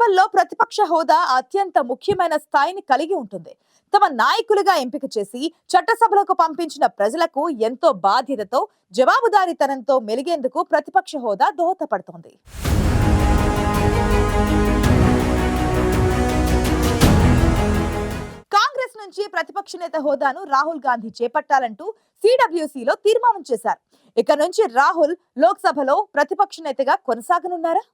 ప్రతిపక్ష హోదా అత్యంత ముఖ్యమైన స్థాయిని కలిగి ఉంటుంది. తమ నాయకులుగా ఎంపిక చేసి చట్టసభలకు పంపించిన ప్రజలకు ఎంతో బాధ్యతతో జవాబుదారీతనంతో మెలిగేందుకు ప్రతిపక్ష హోదా దోహదపడుతోంది. కాంగ్రెస్ నుంచి ప్రతిపక్ష నేత హోదాను రాహుల్ గాంధీ చేపట్టాలంటూ సిడబ్ల్యూసీలో తీర్మానం చేశారు. ఇక నుంచి రాహుల్ లోక్సభలో ప్రతిపక్ష నేతగా కొనసాగనున్నారా?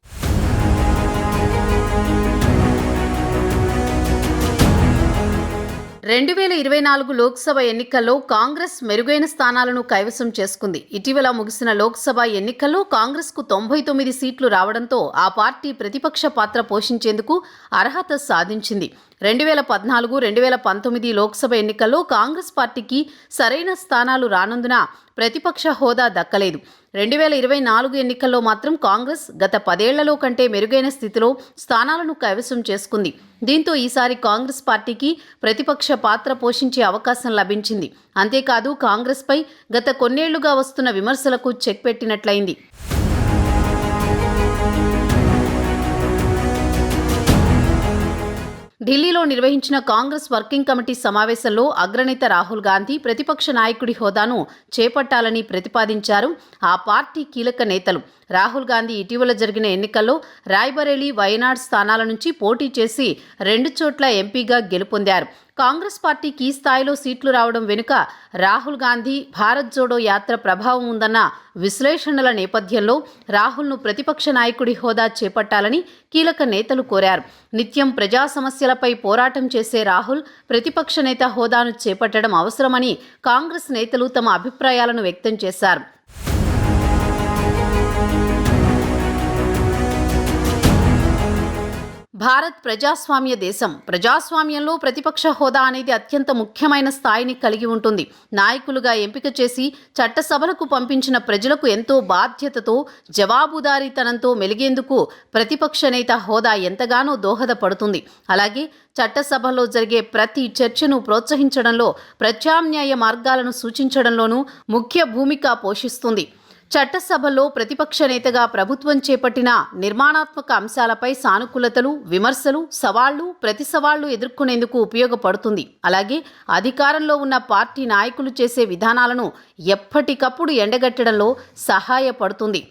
రెండు వేల ఇరవై నాలుగు లోక్సభ ఎన్నికల్లో కాంగ్రెస్ మెరుగైన స్థానాలను కైవసం చేసుకుంది. ఇటీవల ముగిసిన లోక్సభ ఎన్నికల్లో కాంగ్రెస్కు తొంభై తొమ్మిది సీట్లు రావడంతో ఆ పార్టీ ప్రతిపక్ష పాత్ర పోషించేందుకు అర్హత సాధించింది. రెండు వేల పద్నాలుగు రెండు వేల పంతొమ్మిది లోక్సభ ఎన్నికల్లో కాంగ్రెస్ పార్టీకి సరైన స్థానాలు రానందున ప్రతిపక్ష హోదా దక్కలేదు. రెండు వేల ఇరవై నాలుగు ఎన్నికల్లో మాత్రం కాంగ్రెస్ గత పదేళ్ళలో కంటే మెరుగైన స్థితిలో స్థానాలను కైవసం చేసుకుంది. దీంతో ఈసారి కాంగ్రెస్ పార్టీకి ప్రతిపక్ష పాత్ర పోషించే అవకాశం లభించింది. అంతేకాదు కాంగ్రెస్పై గత కొన్నేళ్ళుగా వస్తున్న విమర్శలకు చెక్ పెట్టినట్లయింది. ఢిల్లీలో నిర్వహించిన కాంగ్రెస్ వర్కింగ్ కమిటీ సమావేశంలో అగ్రనేత రాహుల్ గాంధీ ప్రతిపక్ష నాయకుడి హోదాను చేపట్టాలని ప్రతిపాదించారు. ఆ పార్టీ కీలక నేతలు రాహుల్ గాంధీ ఇటీవల జరిగిన ఎన్నికల్లో రాయ్బరేలీ వయనాడ్ స్థానాల నుంచి పోటీ చేసి రెండు చోట్ల ఎంపీగా గెలుపొందారు. కాంగ్రెస్ పార్టీకి ఈ స్థాయిలో సీట్లు రావడం వెనుక రాహుల్ గాంధీ భారత్ జోడో యాత్ర ప్రభావం ఉందన్న విశ్లేషణల నేపథ్యంలో రాహుల్ను ప్రతిపక్ష నాయకుడి హోదా చేపట్టాలని కీలక నేతలు కోరారు. నిత్యం ప్రజా సమస్యలపై పోరాటం చేసే రాహుల్ ప్రతిపక్ష నేత హోదాను చేపట్టడం అవసరమని కాంగ్రెస్ నేతలు తమ అభిప్రాయాలను వ్యక్తం చేశారు. భారత్ ప్రజాస్వామ్య దేశం. ప్రజాస్వామ్యంలో ప్రతిపక్ష హోదా అనేది అత్యంత ముఖ్యమైన స్థాయిని కలిగి ఉంటుంది. నాయకులుగా ఎంపిక చేసి చట్టసభలకు పంపించిన ప్రజలకు ఎంతో బాధ్యతతో జవాబుదారీతనంతో మెలిగేందుకు ప్రతిపక్ష నేత హోదా ఎంతగానో దోహదపడుతుంది. అలాగే చట్టసభలో జరిగే ప్రతి చర్చను ప్రోత్సహించడంలో ప్రత్యామ్నాయ మార్గాలను సూచించడంలోనూ ముఖ్య భూమిక పోషిస్తుంది. చట్టసభలో ప్రతిపక్ష నేతగా ప్రభుత్వం చేపట్టిన నిర్మాణాత్మక అంశాలపై సానుకూలతలు విమర్శలు సవాళ్ళు ప్రతి సవాళ్ళు ఎదుర్కొనేందుకు ఉపయోగపడుతుంది. అలాగే అధికారంలో ఉన్న పార్టీ నాయకులు చేసే విధానాలను ఎప్పటికప్పుడు ఎండగట్టడంలో సహాయపడుతుంది.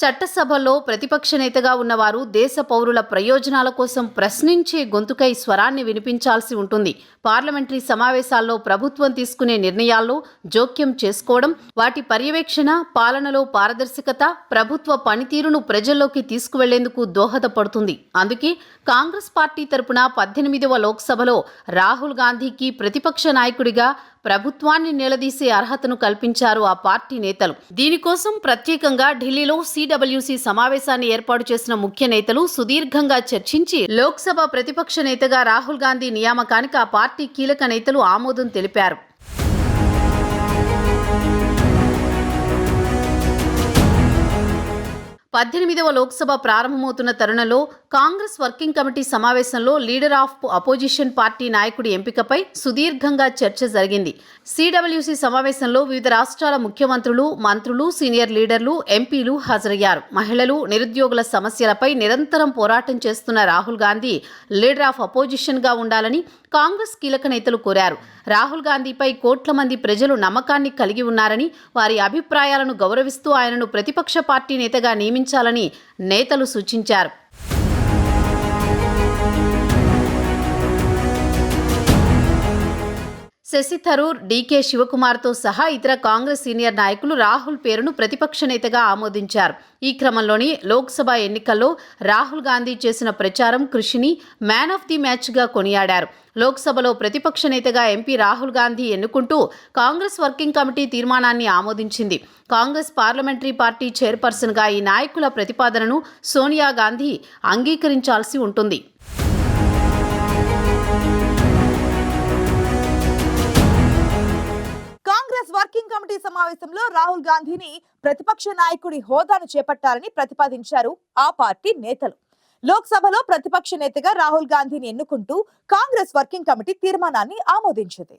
చట్టసభలో ప్రతిపక్ష నేతగా ఉన్నవారు దేశ పౌరుల ప్రయోజనాల కోసం ప్రశ్నించే గొంతుకై స్వరాన్ని వినిపించాల్సి ఉంటుంది. పార్లమెంటరీ సమావేశాల్లో ప్రభుత్వం తీసుకునే నిర్ణయాల్లో జోక్యం చేసుకోవడం వాటి పర్యవేక్షణ పాలనలో పారదర్శకత ప్రభుత్వ పనితీరును ప్రజల్లోకి తీసుకువెళ్ళేందుకు దోహదపడుతుంది. అందుకే కాంగ్రెస్ పార్టీ తరపున పద్దెనిమిదవ లోక్సభలో రాహుల్ గాంధీకి ప్రతిపక్ష నాయకుడిగా ప్రభుత్వాన్ని నిలదీసే అర్హతను కల్పించారు ఆ పార్టీ నేతలు. దీనికోసం ప్రత్యేకంగా ఢిల్లీలో సిడబ్ల్యూసి సమావేశాన్ని ఏర్పాటు చేసిన ముఖ్య నేతలు సుదీర్ఘంగా చర్చించి లోక్సభ ప్రతిపక్ష నేతగా రాహుల్ గాంధీ నియామకానికి ఆ పార్టీ కీలక నేతలు ఆమోదం తెలిపారు. పద్దెనిమిదవ లోక్సభ ప్రారంభమవుతున్న తరుణంలో కాంగ్రెస్ వర్కింగ్ కమిటీ సమావేశంలో లీడర్ ఆఫ్ అపోజిషన్ పార్టీ నాయకుడి ఎంపికపై సుదీర్ఘంగా చర్చ జరిగింది. సిడబ్ల్యూసి సమావేశంలో వివిధ రాష్ట్రాల ముఖ్యమంత్రులు మంత్రులు సీనియర్ లీడర్లు ఎంపీలు హాజరయ్యారు. మహిళలు నిరుద్యోగుల సమస్యలపై నిరంతరం పోరాటం చేస్తున్న రాహుల్ గాంధీ లీడర్ ఆఫ్ అపోజిషన్గా ఉండాలని కాంగ్రెస్ కీలక నేతలు కోరారు. రాహుల్ గాంధీపై కోట్ల మంది ప్రజలు నమ్మకాన్ని కలిగి ఉన్నారని వారి అభిప్రాయాలను గౌరవిస్తూ ఆయనను ప్రతిపక్ష పార్టీ నేతగా నియమించాలని నేతలు సూచించారు. శశి థరూర్ డీకే శివకుమార్తో సహా ఇతర కాంగ్రెస్ సీనియర్ నాయకులు రాహుల్ పేరును ప్రతిపక్ష నేతగా ఆమోదించారు. ఈ క్రమంలోనే లోక్సభ ఎన్నికల్లో రాహుల్ గాంధీ చేసిన ప్రచారం కృషిని మ్యాన్ ఆఫ్ ది మ్యాచ్గా కొనియాడారు. లోక్సభలో ప్రతిపక్ష నేతగా ఎంపీ రాహుల్ గాంధీ ఎన్నుకుంటూ కాంగ్రెస్ వర్కింగ్ కమిటీ తీర్మానాన్ని ఆమోదించింది. కాంగ్రెస్ పార్లమెంటరీ పార్టీ చైర్పర్సన్గా ఈ నాయకుల ప్రతిపాదనను సోనియా గాంధీ అంగీకరించాల్సి ఉంటుంది. వర్కింగ్ కమిటీ సమావేశంలో రాహుల్ గాంధీని ప్రతిపక్ష నాయకుడి హోదాను చేపట్టాలని ప్రతిపాదించారు ఆ పార్టీ నేతలు. లోక్సభలో ప్రతిపక్ష నేతగా రాహుల్ గాంధీని ఎన్నుకుంటూ కాంగ్రెస్ వర్కింగ్ కమిటీ తీర్మానాన్ని ఆమోదించింది.